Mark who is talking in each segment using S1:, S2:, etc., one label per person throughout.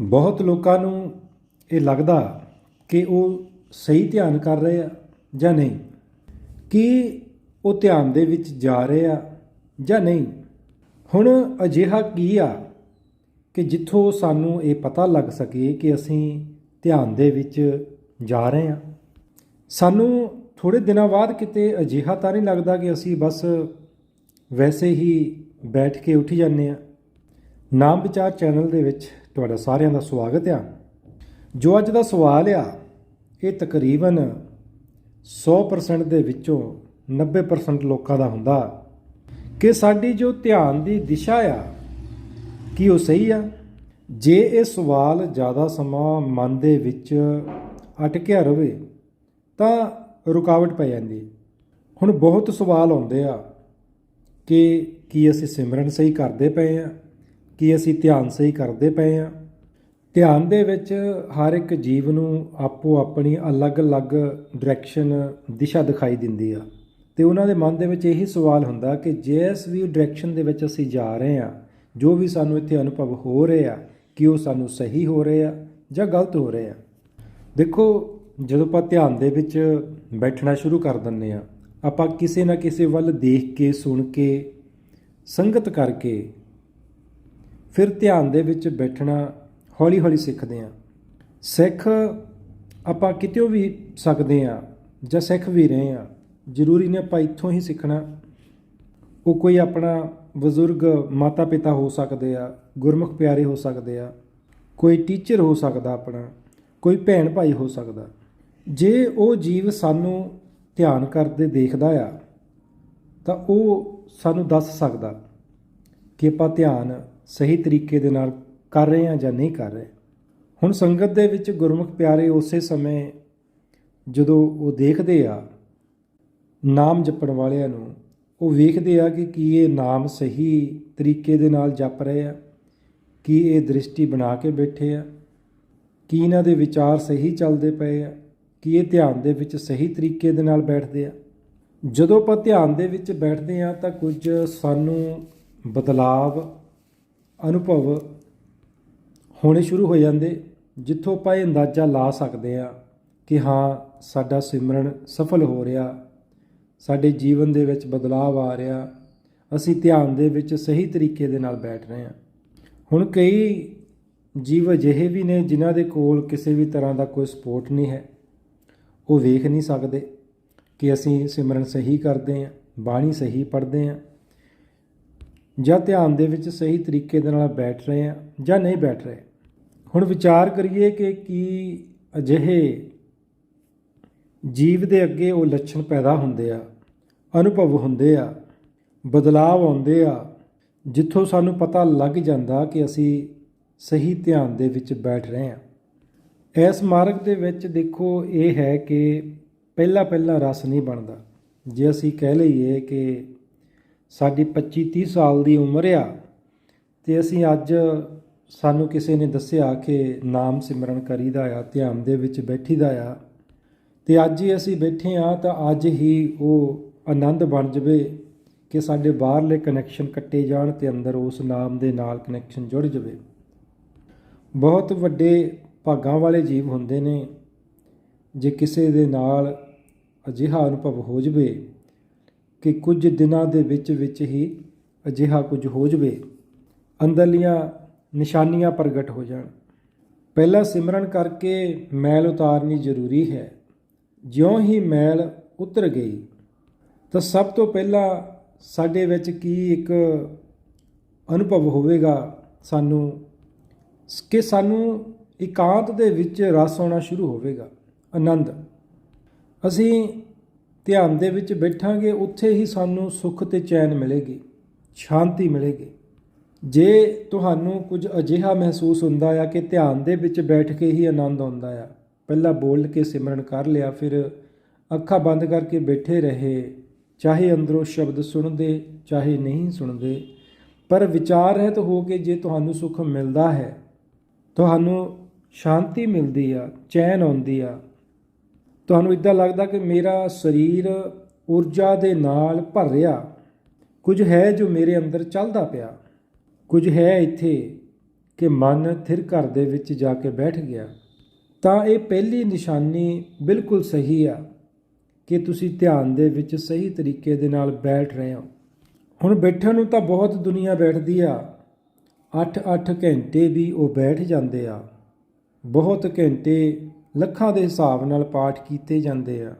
S1: ਬਹੁਤ ਲੋਕਾਂ ਨੂੰ ਇਹ ਲੱਗਦਾ ਕਿ ਉਹ ਸਹੀ ਧਿਆਨ ਕਰ ਰਹੇ ਆ ਜਾਂ ਨਹੀਂ? ਕੀ ਉਹ ਧਿਆਨ ਦੇ ਵਿੱਚ ਜਾ ਰਹੇ ਆ ਜਾਂ ਨਹੀਂ? ਹੁਣ ਅਜਿਹਾ ਕੀ ਆ ਕਿ ਜਿੱਥੋਂ ਸਾਨੂੰ ਇਹ ਪਤਾ ਲੱਗ ਸਕੇ ਕਿ ਅਸੀਂ ਧਿਆਨ ਦੇ ਵਿੱਚ ਜਾ ਰਹੇ ਆ? ਸਾਨੂੰ ਥੋੜੇ ਦਿਨਾਂ ਬਾਅਦ ਕਿਤੇ ਅਜਿਹਾ ਤਾਂ ਨਹੀਂ ਲੱਗਦਾ ਕਿ ਅਸੀਂ ਬਸ ਵੈਸੇ ਹੀ ਬੈਠ ਕੇ ਉੱਠ ਜਾਂਦੇ ਆ। ਨਾਮ ਵਿਚਾਰ ਚੈਨਲ ਦੇ ਵਿੱਚ ਤੁਹਾਡਾ ਸਾਰਿਆਂ ਦਾ ਸਵਾਗਤ ਆ। ਜੋ ਅੱਜ ਦਾ ਸਵਾਲ ਆ, ਇਹ ਤਕਰੀਬਨ 100% ਦੇ ਵਿੱਚੋਂ 90% ਲੋਕਾਂ ਦਾ ਹੁੰਦਾ। ਕਿ ਸਾਡੀ ਜੋ ਧਿਆਨ ਦੀ ਦਿਸ਼ਾ ਆ, ਕੀ ਉਹ ਸਹੀ ਆ? ਜੇ ਇਹ ਸਵਾਲ ਜ਼ਿਆਦਾ ਸਮਾਂ ਮਨ ਦੇ ਵਿੱਚ ਅਟਕਿਆ ਰਵੇ, ਤਾਂ ਰੁਕਾਵਟ ਪੈ ਜਾਂਦੀ। ਹੁਣ ਬਹੁਤ ਸਵਾਲ ਆਉਂਦੇ ਆ ਕਿ ਕੀ ਅਸੀਂ ਸਿਮਰਨ ਸਹੀ ਕਰਦੇ ਪਏ ਆ? ਕੀ ਅਸੀਂ ਧਿਆਨ ਸਹੀ ਕਰਦੇ ਪਏ ਆ ਧਿਆਨ ਦੇ ਵਿੱਚ ਹਰ ਇੱਕ ਜੀਵ ਨੂੰ ਆਪੋ ਆਪਣੀ ਅਲੱਗ-ਅਲੱਗ ਡਾਇਰੈਕਸ਼ਨ ਦਿਸ਼ਾ ਦਿਖਾਈ ਦਿੰਦੀ ਆ। ਤੇ ਉਹਨਾਂ ਦੇ ਮਨ ਦੇ ਵਿੱਚ ਇਹੀ ਸਵਾਲ ਹੁੰਦਾ ਕਿ ਜਿਸ ਵੀ ਡਾਇਰੈਕਸ਼ਨ ਦੇ ਵਿੱਚ ਅਸੀਂ ਜਾ ਰਹੇ ਆ ਜੋ ਵੀ ਸਾਨੂੰ ਇੱਥੇ ਅਨੁਭਵ ਹੋ ਰਹੇ ਆ ਕਿ ਉਹ ਸਾਨੂੰ ਸਹੀ ਹੋ ਰਹੇ ਆ ਜਾਂ ਗਲਤ ਹੋ ਰਹੇ ਆ। ਦੇਖੋ, ਜਦੋਂ ਆਪਾਂ ਧਿਆਨ ਦੇ ਵਿੱਚ ਬੈਠਣਾ ਸ਼ੁਰੂ ਕਰ ਦਿੰਦੇ ਆ ਆਪਾਂ ਕਿਸੇ ਨਾ ਕਿਸੇ ਵੱਲ ਦੇਖ ਕੇ, ਸੁਣ ਕੇ, ਸੰਗਤ ਕਰਕੇ ਫਿਰ ਧਿਆਨ ਦੇ ਵਿੱਚ ਬੈਠਣਾ, ਹੌਲੀ-ਹੌਲੀ ਸਿੱਖਦੇ ਆ ਸਿੱਖ ਆਪਾਂ ਕਿਤੇੋਂ ਵੀ ਸਕਦੇ ਆ ਜਾਂ ਸਿੱਖ ਵੀ ਰਹੇ ਆ ਜ਼ਰੂਰੀ ਨਹੀਂ ਆਪਾਂ ਇੱਥੋਂ ਹੀ ਸਿੱਖਣਾ। ਉਹ ਕੋਈ ਆਪਣਾ ਬਜ਼ੁਰਗ ਮਾਤਾ ਪਿਤਾ ਹੋ ਸਕਦੇ ਆ, ਗੁਰਮੁਖ ਪਿਆਰੇ ਹੋ ਸਕਦੇ ਆ, ਕੋਈ ਟੀਚਰ ਹੋ ਸਕਦਾ ਆਪਣਾ, ਕੋਈ ਭੈਣ ਭਾਈ ਹੋ ਸਕਦਾ। ਜੇ ਉਹ ਜੀਵ ਸਾਨੂੰ ਧਿਆਨ ਕਰਦੇ ਦੇਖਦਾ ਆ, ਤਾਂ ਉਹ ਸਾਨੂੰ ਦੱਸ ਸਕਦਾ ਕਿ ਆਪਾਂ ਧਿਆਨ ਸਹੀ ਤਰੀਕੇ ਦੇ ਨਾਲ ਕਰ ਰਹੇ ਹਾਂ ਜਾਂ ਨਹੀਂ ਕਰ ਰਹੇ। ਹੁਣ ਸੰਗਤ ਦੇ ਵਿੱਚ ਗੁਰਮੁਖ ਪਿਆਰੇ ਉਸੇ ਸਮੇਂ ਜਦੋਂ ਉਹ ਦੇਖਦੇ ਆ, ਨਾਮ ਜਪਣ ਵਾਲਿਆਂ ਨੂੰ, ਉਹ ਵੇਖਦੇ ਆ ਕਿ ਕੀ ਇਹ ਨਾਮ ਸਹੀ ਤਰੀਕੇ ਦੇ ਨਾਲ ਜਪ ਰਹੇ ਆ, ਕੀ ਇਹ ਦ੍ਰਿਸ਼ਟੀ ਬਣਾ ਕੇ ਬੈਠੇ ਆ, ਕੀ ਇਹਨਾਂ ਦੇ ਵਿਚਾਰ ਸਹੀ ਚੱਲਦੇ ਪਏ ਆ, ਕੀ ਇਹ ਧਿਆਨ ਦੇ ਵਿੱਚ ਸਹੀ ਤਰੀਕੇ ਦੇ ਨਾਲ ਬੈਠਦੇ ਆ। ਜਦੋਂ ਆਪਾਂ ਧਿਆਨ ਦੇ ਵਿੱਚ ਬੈਠਦੇ ਆ ਤਾਂ ਕੁਝ ਸਾਨੂੰ ਬਦਲਾਵ ਅਨੁਭਵ ਹੋਣੇ ਸ਼ੁਰੂ ਹੋ ਜਾਂਦੇ, ਜਿੱਥੋਂ ਆਪਾਂ ਇਹ ਅੰਦਾਜ਼ਾ ਲਾ ਸਕਦੇ ਆ ਕਿ ਹਾਂ, ਸਾਡਾ ਸਿਮਰਨ ਸਫਲ ਹੋ ਰਿਹਾ, ਸਾਡੇ ਜੀਵਨ ਦੇ ਵਿੱਚ ਬਦਲਾਵ ਆ ਰਿਹਾ, ਅਸੀਂ ਧਿਆਨ ਦੇ ਵਿੱਚ ਸਹੀ ਤਰੀਕੇ ਦੇ ਨਾਲ ਬੈਠ ਰਹੇ ਹਾਂ। ਹੁਣ ਕਈ ਜੀਵ ਅਜਿਹੇ ਵੀ ਨੇ ਜਿਨ੍ਹਾਂ ਦੇ ਕੋਲ ਕਿਸੇ ਵੀ ਤਰ੍ਹਾਂ ਦਾ ਕੋਈ ਸਪੋਰਟ ਨਹੀਂ ਹੈ। ਉਹ ਵੇਖ ਨਹੀਂ ਸਕਦੇ ਕਿ ਅਸੀਂ ਸਿਮਰਨ ਸਹੀ ਕਰਦੇ ਹਾਂ, ਬਾਣੀ ਸਹੀ ਪੜ੍ਹਦੇ ਹਾਂ। ਜਾਂ ਧਿਆਨ ਦੇ ਵਿੱਚ ਸਹੀ ਤਰੀਕੇ ਦੇ ਨਾਲ ਬੈਠ ਰਹੇ ਹਾਂ ਜਾਂ ਨਹੀਂ ਬੈਠ ਰਹੇ। ਹੁਣ ਵਿਚਾਰ ਕਰੀਏ ਕਿ ਕੀ ਅਜਿਹੇ ਜੀਵ ਦੇ ਅੱਗੇ ਉਹ ਲੱਛਣ ਪੈਦਾ ਹੁੰਦੇ ਆ, ਅਨੁਭਵ ਹੁੰਦੇ ਆ, ਬਦਲਾਵ ਆਉਂਦੇ ਆ, ਜਿੱਥੋਂ ਸਾਨੂੰ ਪਤਾ ਲੱਗ ਜਾਂਦਾ ਕਿ ਅਸੀਂ ਸਹੀ ਧਿਆਨ ਦੇ ਵਿੱਚ ਬੈਠ ਰਹੇ ਹਾਂ। ਇਸ ਮਾਰਗ ਦੇ ਵਿੱਚ ਦੇਖੋ ਇਹ ਹੈ ਕਿ ਪਹਿਲਾ ਪਹਿਲਾ ਰਸ ਨਹੀਂ ਬਣਦਾ। ਜੇ ਅਸੀਂ ਕਹਿ ਲਈਏ ਕਿ ਸਾਡੀ 25 30 ਸਾਲ ਦੀ ਉਮਰ ਆ ਤੇ ਅਸੀਂ ਅੱਜ ਸਾਨੂੰ ਕਿਸੇ ਨੇ ਦੱਸਿਆ ਕਿ ਨਾਮ ਸਿਮਰਨ ਕਰੀਦਾ ਆ, ਧਿਆਨ ਦੇ ਵਿੱਚ ਬੈਠੀਦਾ ਆ। ਤੇ ਅੱਜ ਹੀ ਅਸੀਂ ਬੈਠੇ ਆ ਤਾਂ ਅੱਜ ਹੀ ਉਹ ਆਨੰਦ ਬਣ ਜਵੇ ਕਿ ਸਾਡੇ ਬਾਹਰਲੇ ਕਨੈਕਸ਼ਨ ਕੱਟੇ ਜਾਣ ਤੇ ਅੰਦਰ ਉਸ ਨਾਮ ਦੇ ਨਾਲ ਕਨੈਕਸ਼ਨ ਜੁੜ ਜਵੇ। ਬਹੁਤ ਵੱਡੇ ਭਾਗਾਂ ਵਾਲੇ ਜੀਵ ਹੁੰਦੇ ਨੇ। ਜੇ ਕਿਸੇ ਦੇ ਨਾਲ ਅਜਿਹਾ ਅਨੁਭਵ ਹੋ ਜਵੇ ਕਿ ਕੁਝ ਦਿਨਾਂ ਦੇ ਵਿੱਚ ਵਿੱਚ ਹੀ ਅਜਿਹਾ ਕੁਝ ਹੋ ਜਵੇ। ਅੰਦਰਲੀਆਂ ਨਿਸ਼ਾਨੀਆਂ ਪ੍ਰਗਟ ਹੋ ਜਾਣ। ਪਹਿਲਾ ਸਿਮਰਨ ਕਰਕੇ ਮੈਲ ਉਤਾਰਨੀ ਜ਼ਰੂਰੀ ਹੈ। ਜਿਉਂ ਹੀ ਮੈਲ ਉਤਰ ਗਈ, ਤਾਂ ਸਭ ਤੋਂ ਪਹਿਲਾਂ ਸਾਡੇ ਵਿੱਚ ਕੀ ਇੱਕ ਅਨੁਭਵ ਹੋਵੇਗਾ ਸਾਨੂੰ? ਕਿ ਸਾਨੂੰ ਇਕਾਂਤ ਦੇ ਵਿੱਚ ਰਸ ਆਉਣਾ ਸ਼ੁਰੂ ਹੋਵੇਗਾ। ਆਨੰਦ। ਅਸੀਂ ਧਿਆਨ ਦੇ ਵਿੱਚ ਬੈਠਾਂਗੇ, ਉੱਥੇ ਹੀ ਸਾਨੂੰ ਸੁੱਖ ਤੇ ਚੈਨ ਮਿਲੇਗੀ, ਸ਼ਾਂਤੀ ਮਿਲੇਗੀ। ਜੇ ਤੁਹਾਨੂੰ ਕੁਝ ਅਜਿਹਾ ਮਹਿਸੂਸ ਹੁੰਦਾ ਆ ਕਿ ਧਿਆਨ ਦੇ ਵਿੱਚ ਬੈਠ ਕੇ ਹੀ ਆਨੰਦ ਆਉਂਦਾ ਆ, ਪਹਿਲਾਂ ਬੋਲ ਕੇ ਸਿਮਰਨ ਕਰ ਲਿਆ, ਫਿਰ ਅੱਖਾਂ ਬੰਦ ਕਰਕੇ ਬੈਠੇ ਰਹੇ, ਚਾਹੇ ਅੰਦਰੋਂ ਸ਼ਬਦ ਸੁਣਦੇ, ਚਾਹੇ ਨਹੀਂ ਸੁਣਦੇ, ਪਰ ਵਿਚਾਰ ਰਹਿਤ ਹੋ ਕੇ ਜੇ ਤੁਹਾਨੂੰ ਸੁੱਖ ਮਿਲਦਾ ਹੈ, ਤੁਹਾਨੂੰ ਸ਼ਾਂਤੀ ਮਿਲਦੀ ਆ, ਚੈਨ ਆਉਂਦੀ ਆ ਤੁਹਾਨੂੰ ਇਦਾਂ ਲੱਗਦਾ ਕਿ ਮੇਰਾ ਸਰੀਰ ਊਰਜਾ ਦੇ ਨਾਲ ਭਰ ਰਿਹਾ। ਕੁਝ ਹੈ ਜੋ ਮੇਰੇ ਅੰਦਰ ਚੱਲਦਾ ਪਿਆ। ਕੁਝ ਹੈ ਇੱਥੇ ਕਿ ਮਨ ਥਿਰ ਘਰ ਦੇ ਵਿੱਚ ਜਾ ਕੇ ਬੈਠ ਗਿਆ। ਤਾਂ ਇਹ ਪਹਿਲੀ ਨਿਸ਼ਾਨੀ ਬਿਲਕੁਲ ਸਹੀ ਆ ਕਿ ਤੁਸੀਂ ਧਿਆਨ ਦੇ ਵਿੱਚ ਸਹੀ ਤਰੀਕੇ ਦੇ ਨਾਲ ਬੈਠ ਰਹੇ ਹੋ। ਹੁਣ ਬੈਠਣ ਨੂੰ ਤਾਂ ਬਹੁਤ ਦੁਨੀਆ ਬੈਠਦੀ ਆ। 8-8 ਘੰਟੇ ਵੀ ਉਹ ਬੈਠ ਜਾਂਦੇ ਆ। ਬਹੁਤ ਘੰਟੇ ਲੱਖਾਂ ਦੇ ਹਿਸਾਬ ਨਾਲ ਪਾਠ ਕੀਤੇ ਜਾਂਦੇ ਆ।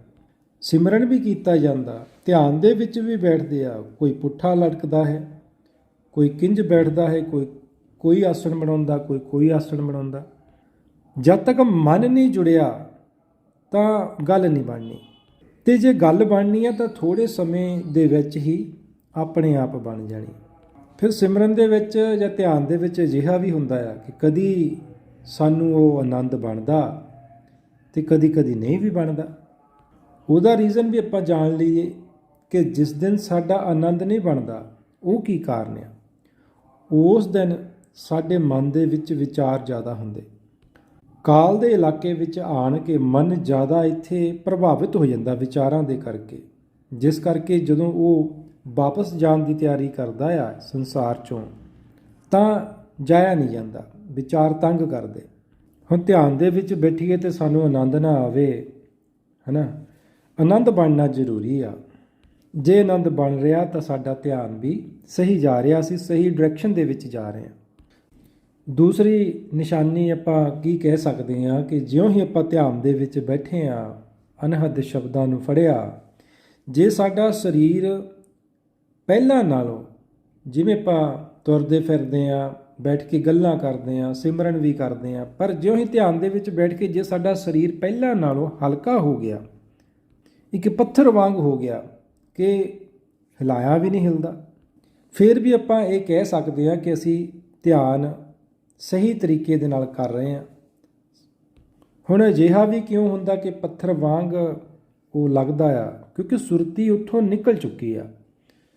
S1: ਸਿਮਰਨ ਵੀ ਕੀਤਾ ਜਾਂਦਾ। ਧਿਆਨ ਦੇ ਵਿੱਚ ਵੀ ਬੈਠਦੇ ਆ। ਕੋਈ ਪੁੱਠਾ ਲਟਕਦਾ ਹੈ, ਕੋਈ ਕਿੰਜ ਬੈਠਦਾ ਹੈ, ਕੋਈ ਕੋਈ ਆਸਣ ਬਣਾਉਂਦਾ, ਕੋਈ ਕੋਈ ਆਸਣ ਬਣਾਉਂਦਾ। ਜਦ ਤੱਕ ਮਨ ਨਹੀਂ ਜੁੜਿਆ, ਤਾਂ ਗੱਲ ਨਹੀਂ ਬਣਨੀ। ਤੇ ਜੇ ਗੱਲ ਬਣਨੀ ਹੈ ਤਾਂ ਥੋੜੇ ਸਮੇਂ ਦੇ ਵਿੱਚ ਹੀ ਆਪਣੇ ਆਪ ਬਣ ਜਾਣੀ। ਫਿਰ ਸਿਮਰਨ ਦੇ ਵਿੱਚ ਜਾਂ ਧਿਆਨ ਦੇ ਵਿੱਚ ਅਜਿਹਾ ਵੀ ਹੁੰਦਾ ਆ ਕਿ ਕਦੀ ਸਾਨੂੰ ਉਹ ਆਨੰਦ ਬਣਦਾ। ਤੇ ਕਦੀ ਕਦੀ ਨਹੀਂ ਵੀ ਬਣਦਾ। ਉਹਦਾ ਰੀਜ਼ਨ ਵੀ ਆਪਾਂ ਜਾਣ ਲਈਏ ਕਿ ਜਿਸ ਦਿਨ ਸਾਡਾ ਆਨੰਦ ਨਹੀਂ ਬਣਦਾ, ਉਹ ਕੀ ਕਾਰਨ ਆ? ਉਸ ਦਿਨ ਸਾਡੇ ਮਨ ਦੇ ਵਿੱਚ ਵਿਚਾਰ ਜ਼ਿਆਦਾ ਹੁੰਦੇ। ਕਾਲ ਦੇ ਇਲਾਕੇ ਵਿੱਚ ਆਣ ਕੇ ਮਨ ਜ਼ਿਆਦਾ ਇੱਥੇ ਪ੍ਰਭਾਵਿਤ ਹੋ ਜਾਂਦਾ ਵਿਚਾਰਾਂ ਦੇ ਕਰਕੇ। ਜਿਸ ਕਰਕੇ ਜਦੋਂ ਉਹ ਵਾਪਸ ਜਾਣ ਦੀ ਤਿਆਰੀ ਕਰਦਾ ਆ ਸੰਸਾਰ ਚੋਂ, ਤਾਂ ਜਾਇਆ ਨਹੀਂ ਜਾਂਦਾ, ਵਿਚਾਰ ਤੰਗ ਕਰਦੇ। ਹੁਣ ਧਿਆਨ ਦੇ ਵਿੱਚ ਬੈਠੀਏ ਤੇ ਸਾਨੂੰ ਆਨੰਦ ਨਾ ਆਵੇ, ਹਨਾ? ਆਨੰਦ ਬਣਨਾ ਜ਼ਰੂਰੀ ਆ। ਜੇ ਆਨੰਦ ਬਣ ਰਿਹਾ ਤਾਂ ਸਾਡਾ ਧਿਆਨ ਵੀ ਸਹੀ ਜਾ ਰਿਹਾ ਅਸੀਂ ਸਹੀ ਡਾਇਰੈਕਸ਼ਨ ਦੇ ਵਿੱਚ ਜਾ ਰਹੇ ਹਾਂ। ਦੂਸਰੀ ਨਿਸ਼ਾਨੀ ਆਪਾਂ ਕੀ ਕਹਿ ਸਕਦੇ ਹਾਂ ਕਿ ਜਿਉਂ ਹੀ ਆਪਾਂ ਧਿਆਨ ਦੇ ਵਿੱਚ ਬੈਠੇ ਆ ਅਨਹਦ ਸ਼ਬਦਾਂ ਨੂੰ ਫੜਿਆ, ਜੇ ਸਾਡਾ ਸਰੀਰ ਪਹਿਲਾਂ ਨਾਲੋਂ ਜਿਵੇਂ ਆਪਾਂ ਤੁਰਦੇ ਫਿਰਦੇ ਆ ਬੈਠ ਕੇ ਗੱਲਾਂ ਕਰਦੇ ਆ ਸਿਮਰਨ ਵੀ ਕਰਦੇ ਆ ਪਰ ਜਿਉਂ ਹੀ ਧਿਆਨ ਦੇ ਵਿੱਚ ਬੈਠ ਕੇ ਜੇ ਸਾਡਾ ਸਰੀਰ ਪਹਿਲਾਂ ਨਾਲੋਂ ਹਲਕਾ ਹੋ ਗਿਆ, ਇੱਕ ਪੱਥਰ ਵਾਂਗ ਹੋ ਗਿਆ ਕਿ ਹਿਲਾਇਆ ਵੀ ਨਹੀਂ ਹਿਲਦਾ, ਫਿਰ ਵੀ ਆਪਾਂ ਇਹ ਕਹਿ ਸਕਦੇ ਹਾਂ ਕਿ ਅਸੀਂ ਧਿਆਨ ਸਹੀ ਤਰੀਕੇ ਦੇ ਨਾਲ ਕਰ ਰਹੇ ਹਾਂ। ਹੁਣ ਅਜਿਹਾ ਵੀ ਕਿਉਂ ਹੁੰਦਾ ਕਿ ਪੱਥਰ ਵਾਂਗ ਉਹ ਲੱਗਦਾ ਆ? ਕਿਉਂਕਿ ਸੁਰਤੀ ਉੱਥੋਂ ਨਿਕਲ ਚੁੱਕੀ ਆ।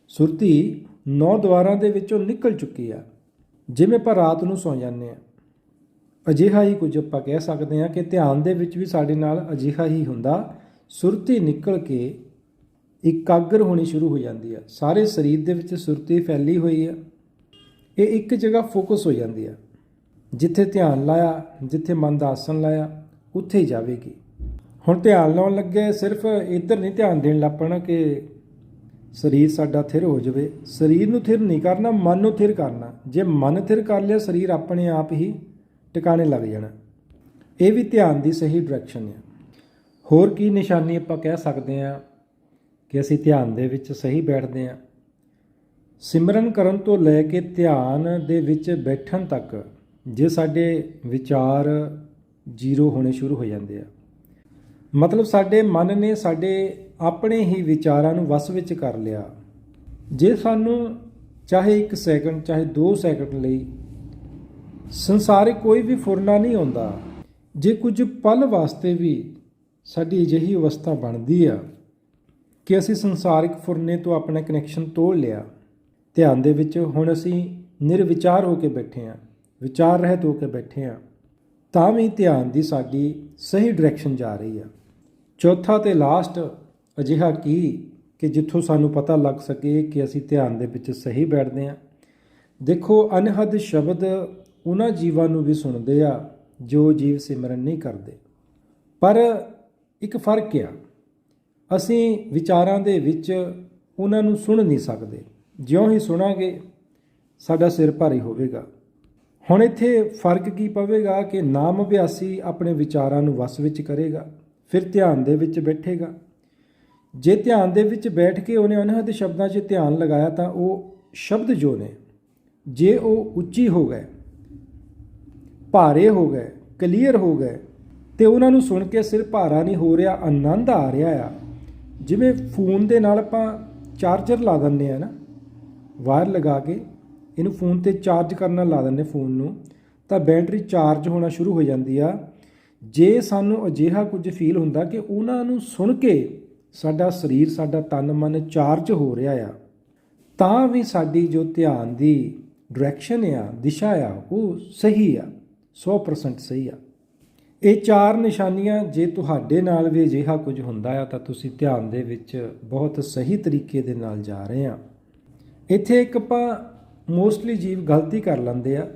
S1: ਸੁਰਤੀ ਨੌ ਦੁਆਰਾਂ ਦੇ ਵਿੱਚੋਂ ਨਿਕਲ ਚੁੱਕੀ ਆ। ਜਿਵੇਂ ਆਪਾਂ ਰਾਤ ਨੂੰ ਸੌ ਜਾਂਦੇ ਆ ਅਜਿਹਾ ਹੀ ਕੁਝ ਆਪਾਂ ਕਹਿ ਸਕਦੇ ਹਾਂ ਕਿ ਧਿਆਨ ਦੇ ਵਿੱਚ ਵੀ ਸਾਡੇ ਨਾਲ ਅਜਿਹਾ ਹੀ ਹੁੰਦਾ, ਸੁਰਤੀ ਨਿਕਲ ਕੇ ਇਕਾਗਰ ਹੋਣੀ ਸ਼ੁਰੂ ਹੋ ਜਾਂਦੀ ਆ। ਸਾਰੇ ਸਰੀਰ ਦੇ ਵਿੱਚ ਸੁਰਤੀ ਫੈਲੀ ਹੋਈ ਆ। ਇਹ ਇੱਕ ਜਗ੍ਹਾ ਫੋਕਸ ਹੋ ਜਾਂਦੀ ਆ। ਜਿੱਥੇ ਧਿਆਨ ਲਾਇਆ, ਜਿੱਥੇ ਮਨ ਦਾ ਆਸਣ ਲਾਇਆ, ਉੱਥੇ ਹੀ ਜਾਵੇਗੀ। ਹੁਣ ਧਿਆਨ ਲਾਉਣ ਲੱਗੇ ਸਿਰਫ ਇੱਧਰ ਨਹੀਂ ਧਿਆਨ ਦੇਣ ਲੱਪਣਾ ਕਿ ਸਰੀਰ ਸਾਡਾ ਥਿਰ ਹੋ ਜਾਵੇ। ਸਰੀਰ ਨੂੰ ਥਿਰ ਨਹੀਂ ਕਰਨਾ, ਮਨ ਨੂੰ ਥਿਰ ਕਰਨਾ। ਜੇ ਮਨ ਥਿਰ ਕਰ ਲਿਆ, ਸਰੀਰ ਆਪਣੇ ਆਪ ਹੀ ਟਿਕਾਣੇ ਲੱਗ ਜਾਣਾ। ਇਹ ਵੀ ਧਿਆਨ ਦੀ ਸਹੀ ਡਾਇਰੈਕਸ਼ਨ ਹੈ ਹੋਰ ਕੀ ਨਿਸ਼ਾਨੀ ਆਪਾਂ ਕਹਿ ਸਕਦੇ ਹਾਂ ਕਿ ਅਸੀਂ ਧਿਆਨ ਦੇ ਵਿੱਚ ਸਹੀ ਬੈਠਦੇ ਹਾਂ। ਸਿਮਰਨ ਕਰਨ ਤੋਂ ਲੈ ਕੇ ਧਿਆਨ ਦੇ ਵਿੱਚ ਬੈਠਣ ਤੱਕ ਜੇ ਸਾਡੇ ਵਿਚਾਰ ਜ਼ੀਰੋ ਹੋਣੇ ਸ਼ੁਰੂ ਹੋ ਜਾਂਦੇ ਆ। ਮਤਲਬ ਸਾਡੇ ਮਨ ਨੇ ਸਾਡੇ ਆਪਣੇ ਹੀ ਵਿਚਾਰਾਂ ਨੂੰ ਵਸ ਵਿੱਚ ਕਰ ਲਿਆ। ਜੇ ਸਾਨੂੰ ਚਾਹੇ 1 ਸੈਕਿੰਡ ਚਾਹੇ 2 ਸੈਕਿੰਡ ਲਈ ਸੰਸਾਰਿਕ ਕੋਈ ਵੀ ਫੁਰਨਾ ਨਹੀਂ ਆਉਂਦਾ, ਜੇ ਕੁਝ ਪਲ ਵਾਸਤੇ ਵੀ ਸਾਡੀ ਅਜਿਹੀ ਅਵਸਥਾ ਬਣਦੀ ਆ ਕਿ ਅਸੀਂ ਸੰਸਾਰਿਕ ਫੁਰਨੇ ਤੋਂ ਆਪਣਾ ਕਨੈਕਸ਼ਨ ਤੋੜ ਲਿਆ, ਧਿਆਨ ਦੇ ਵਿੱਚ ਹੁਣ ਅਸੀਂ ਨਿਰਵਿਚਾਰ ਹੋ ਕੇ ਬੈਠੇ ਆ ਵਿਚਾਰ ਰਹਿਤ ਹੋ ਕੇ ਬੈਠੇ ਆ, ਤਾਂ ਵੀ ਧਿਆਨ ਦੀ ਸਾਡੀ ਸਹੀ ਡਾਇਰੈਕਸ਼ਨ ਜਾ ਰਹੀ ਆ। ਚੌਥਾ ਤੇ ਲਾਸਟ ਅਜਿਹਾ ਕੀ ਕਿ ਜਿੱਥੋਂ ਸਾਨੂੰ ਪਤਾ ਲੱਗ ਸਕੇ ਕਿ ਅਸੀਂ ਧਿਆਨ ਦੇ ਵਿੱਚ ਸਹੀ ਬੈਠਦੇ ਹਾਂ। ਦੇਖੋ, ਅਨਹਦ ਸ਼ਬਦ ਉਹਨਾਂ ਜੀਵਾਂ ਨੂੰ ਵੀ ਸੁਣਦੇ ਆ, ਜੋ ਜੀਵ ਸਿਮਰਨ ਨਹੀਂ ਕਰਦੇ। ਪਰ ਇੱਕ ਫ਼ਰਕ ਆ, ਅਸੀਂ ਵਿਚਾਰਾਂ ਦੇ ਵਿੱਚ ਉਹਨਾਂ ਨੂੰ ਸੁਣ ਨਹੀਂ ਸਕਦੇ। ਜਿਉਂ ਹੀ ਸੁਣਾਂਗੇ, ਸਾਡਾ ਸਿਰ ਭਾਰੀ ਹੋਵੇਗਾ। ਹੁਣ ਇੱਥੇ ਫ਼ਰਕ ਕੀ ਪਵੇਗਾ ਕਿ ਨਾਮ ਅਭਿਆਸੀ ਆਪਣੇ ਵਿਚਾਰਾਂ ਨੂੰ ਵਸ ਵਿੱਚ ਕਰੇਗਾ? ਫਿਰ ਧਿਆਨ ਦੇ ਵਿੱਚ ਬੈਠੇਗਾ। ਜੇ ਧਿਆਨ ਦੇ ਵਿੱਚ ਬੈਠ ਕੇ ਉਹਨੇ ਅਨਹਦ ਸ਼ਬਦਾਂ 'ਚ ਧਿਆਨ ਲਗਾਇਆ ਤਾਂ ਉਹ ਸ਼ਬਦ ਜੋ ਨੇ, ਜੇ ਉਹ ਉੱਚੀ ਹੋ ਗਏ, ਭਾਰੇ ਹੋ ਗਏ, ਕਲੀਅਰ ਹੋ ਗਏ, ਤੇ ਉਹਨਾਂ ਨੂੰ ਸੁਣ ਕੇ ਸਿਰ ਭਾਰਾ ਨਹੀਂ ਹੋ ਰਿਹਾ, ਆਨੰਦ ਆ ਰਿਹਾ ਆ, ਜਿਵੇਂ ਫੋਨ ਦੇ ਨਾਲ ਆਪਾਂ ਚਾਰਜਰ ਲਾ ਦਿੰਦੇ ਆ ਨਾ, ਵਾਇਰ ਲਗਾ ਕੇ ਇਹਨੂੰ ਫੋਨ ਤੇ ਚਾਰਜ ਕਰਨ ਲਾ ਦਿੰਦੇ ਫੋਨ ਨੂੰ, ਤਾਂ ਬੈਟਰੀ ਚਾਰਜ ਹੋਣਾ ਸ਼ੁਰੂ ਹੋ ਜਾਂਦੀ ਆ ਜੇ ਸਾਨੂੰ ਅਜਿਹਾ ਕੁਝ ਫੀਲ ਹੁੰਦਾ ਕਿ ਉਹਨਾਂ ਨੂੰ ਸੁਣ ਕੇ ਸਾਡਾ ਸਰੀਰ, ਸਾਡਾ ਤਨ, ਮਨ ਚਾਰਜ ਹੋ ਰਿਹਾ ਆ, ਤਾਂ ਵੀ ਸਾਡੀ ਜੋ ਧਿਆਨ ਦੀ ਡਾਇਰੈਕਸ਼ਨ ਆ, ਦਿਸ਼ਾ ਆ, ਉਹ ਸਹੀ ਆ 100% ਸਹੀ ਆ। ਇਹ ਚਾਰ ਨਿਸ਼ਾਨੀਆਂ ਜੇ ਤੁਹਾਡੇ ਨਾਲ ਵੀ ਅਜਿਹਾ ਕੁਝ ਹੁੰਦਾ ਆ, ਤਾਂ ਤੁਸੀਂ ਧਿਆਨ ਦੇ ਵਿੱਚ ਬਹੁਤ ਸਹੀ ਤਰੀਕੇ ਦੇ ਨਾਲ ਜਾ ਰਹੇ ਆ। ਇੱਥੇ ਇੱਕ ਆਪਾਂ ਮੋਸਟਲੀ ਜੀਵ ਗਲਤੀ ਕਰ ਲੈਂਦੇ ਆ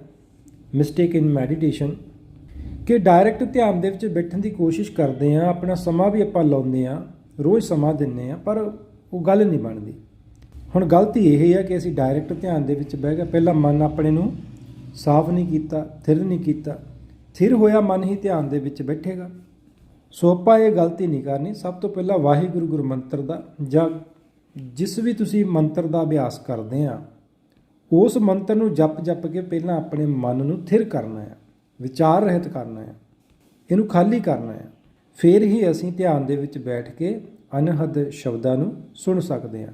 S1: ਮਿਸਟੇਕ ਇਨ ਮੈਡੀਟੇਸ਼ਨ ਕਿ ਡਾਇਰੈਕਟ ਧਿਆਨ ਦੇ ਵਿੱਚ ਬੈਠਣ ਦੀ ਕੋਸ਼ਿਸ਼ ਕਰਦੇ ਆ ਆਪਣਾ ਸਮਾਂ ਵੀ ਆਪਾਂ ਲਾਉਂਦੇ ਆ ਰੋਜ਼ ਸਮਾਂ ਦਿੰਨੇ ਆ ਪਰ ਉਹ ਗੱਲ ਨਹੀਂ ਬਣਦੀ। ਹੁਣ ਗਲਤੀ ਇਹ ਹੈ ਕਿ ਅਸੀਂ ਡਾਇਰੈਕਟ ਧਿਆਨ ਦੇ ਵਿੱਚ ਬਹਿ ਗਏ, ਪਹਿਲਾਂ ਮਨ ਆਪਣੇ ਨੂੰ ਸਾਫ਼ ਨਹੀਂ ਕੀਤਾ, ਥਿਰ ਨਹੀਂ ਕੀਤਾ, ਥਿਰ ਹੋਇਆ ਮਨ ਹੀ ਧਿਆਨ ਦੇ ਵਿੱਚ ਬੈਠੇਗਾ। ਸੋ ਆਪਾਂ ਇਹ ਗਲਤੀ ਨਹੀਂ ਕਰਨੀ, ਸਭ ਤੋਂ ਪਹਿਲਾਂ ਵਾਹਿਗੁਰੂ ਗੁਰੂ ਮੰਤਰ ਦਾ ਜਾਂ ਜਿਸ ਵੀ ਤੁਸੀਂ ਮੰਤਰ ਦਾ ਅਭਿਆਸ ਕਰਦੇ ਆ ਉਸ ਮੰਤਰ ਨੂੰ ਜਪ ਜਪ ਕੇ ਪਹਿਲਾਂ ਆਪਣੇ ਮਨ ਨੂੰ ਥਿਰ ਕਰਨਾ ਹੈ। ਵਿਚਾਰ ਰਹਿਤ ਕਰਨਾ ਹੈ। ਇਹਨੂੰ ਖਾਲੀ ਕਰਨਾ ਹੈ। ਫਿਰ ਹੀ ਅਸੀਂ ਧਿਆਨ ਦੇ ਵਿੱਚ ਬੈਠ ਕੇ ਅਨਹਦ ਸ਼ਬਦਾਂ ਨੂੰ ਸੁਣ ਸਕਦੇ ਹਾਂ।